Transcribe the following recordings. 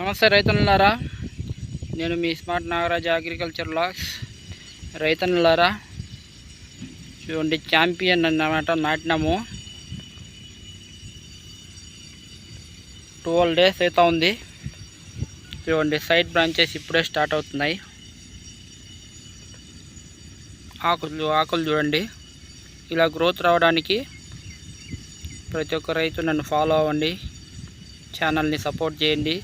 నమస్తే రైతన్నులారా నేను మీ స్మార్ట్ నాగరాజ్ అగ్రికల్చర్ లాక్స్ రైతన్నులారా చూడండి ఛాంపియన్ అన్నమాట నాటినాము. ట్వెల్వ్ డేస్ అయితే ఉంది. చూడండి సైడ్ బ్రాంచెస్ ఇప్పుడే స్టార్ట్ అవుతున్నాయి. ఆకులు ఆకులు చూడండి. ఇలా గ్రోత్ రావడానికి ప్రతి ఒక్క రైతు నన్ను ఫాలో అవ్వండి. ఛానల్ని సపోర్ట్ చేయండి.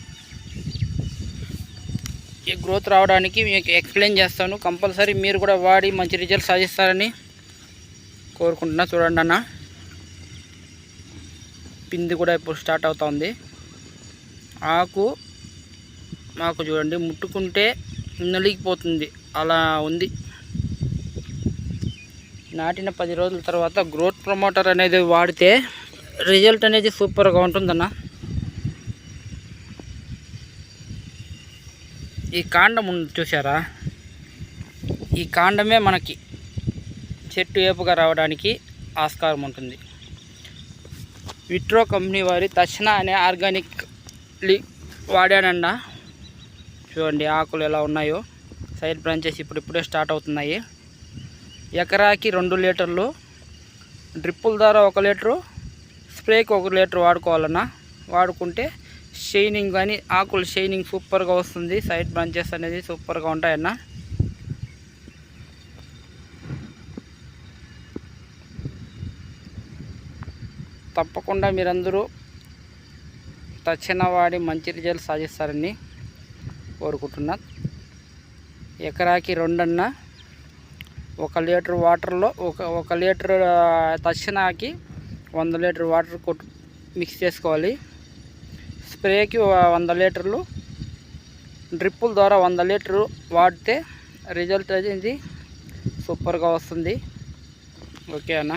గ్రోత్ రావడానికి మీకు ఎక్స్ప్లెయిన్ చేస్తాను. కంపల్సరీ మీరు కూడా వాడి మంచి రిజల్ట్ సాధిస్తారని కోరుకుంటున్నా. చూడండి అన్న. పిండి కూడా ఇప్పుడు స్టార్ట్ అవుతుంది. ఆకు మాకు చూడండి ముట్టుకుంటే నలిగిపోతుంది. అలా ఉంది. నాటిన పది రోజుల తర్వాత గ్రోత్ ప్రమోటర్ అనేది వాడితే రిజల్ట్ అనేది సూపర్గా ఉంటుందన్న. ఈ కాండం చూసారా ఈ కాండమే మనకి చెట్టు ఏపుగా రావడానికి ఆస్కారం ఉంటుంది. విట్రో కంపెనీ వారి తక్షణ అనే ఆర్గానిక్లీ వాడానండ చూడండి ఆకులు ఎలా ఉన్నాయో. సైడ్ బ్రాంచెస్ ఇప్పుడు ఇప్పుడే స్టార్ట్ అవుతున్నాయి. ఎకరాకి రెండు లీటర్లు. డ్రిప్పుల ద్వారా ఒక లీటరు స్ప్రేకి ఒక లీటర్ వాడుకోవాలన్నా వాడుకుంటే షైనింగ్ కానీ ఆకులు షైనింగ్ సూపర్గా వస్తుంది. సైడ్ బ్రాంచెస్ అనేది సూపర్గా ఉంటాయన్న. తప్పకుండా మీరందరూ తక్షణ వాడి మంచి రిజల్ట్ సాధిస్తారని కోరుకుంటున్నా. ఎకరాకి రెండన్న ఒక లీటర్ వాటర్లో ఒక ఒక లీటర్ తక్షణకి వంద లీటర్ వాటర్ కొట్టు మిక్స్ చేసుకోవాలి. స్ప్రేకి వంద లీటర్లు డ్రిప్పుల ద్వారా వంద లీటర్లు వాడితే రిజల్ట్ అనేది సూపర్గా వస్తుంది. ఓకే అన్న.